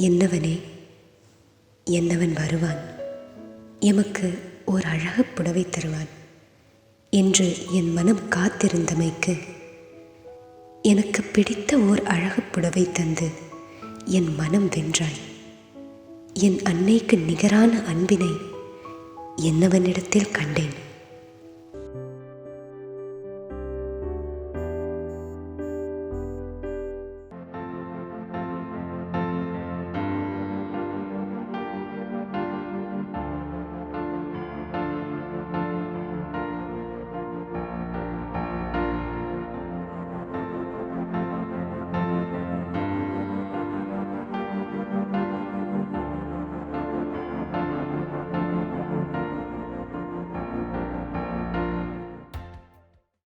என்னவனே? என்னவன் வருவான்? எமக்கு ஓர் அழகு புடவை தருவான் என்று என் மனம் காத்திருந்தமைக்கு எனக்கு பிடித்த ஓர் அழகு புடவை தந்து என் மனம் வென்றாய். என் அன்னைக்கு நிகரான அன்பினை என்னவனிடத்தில் கண்டேன்.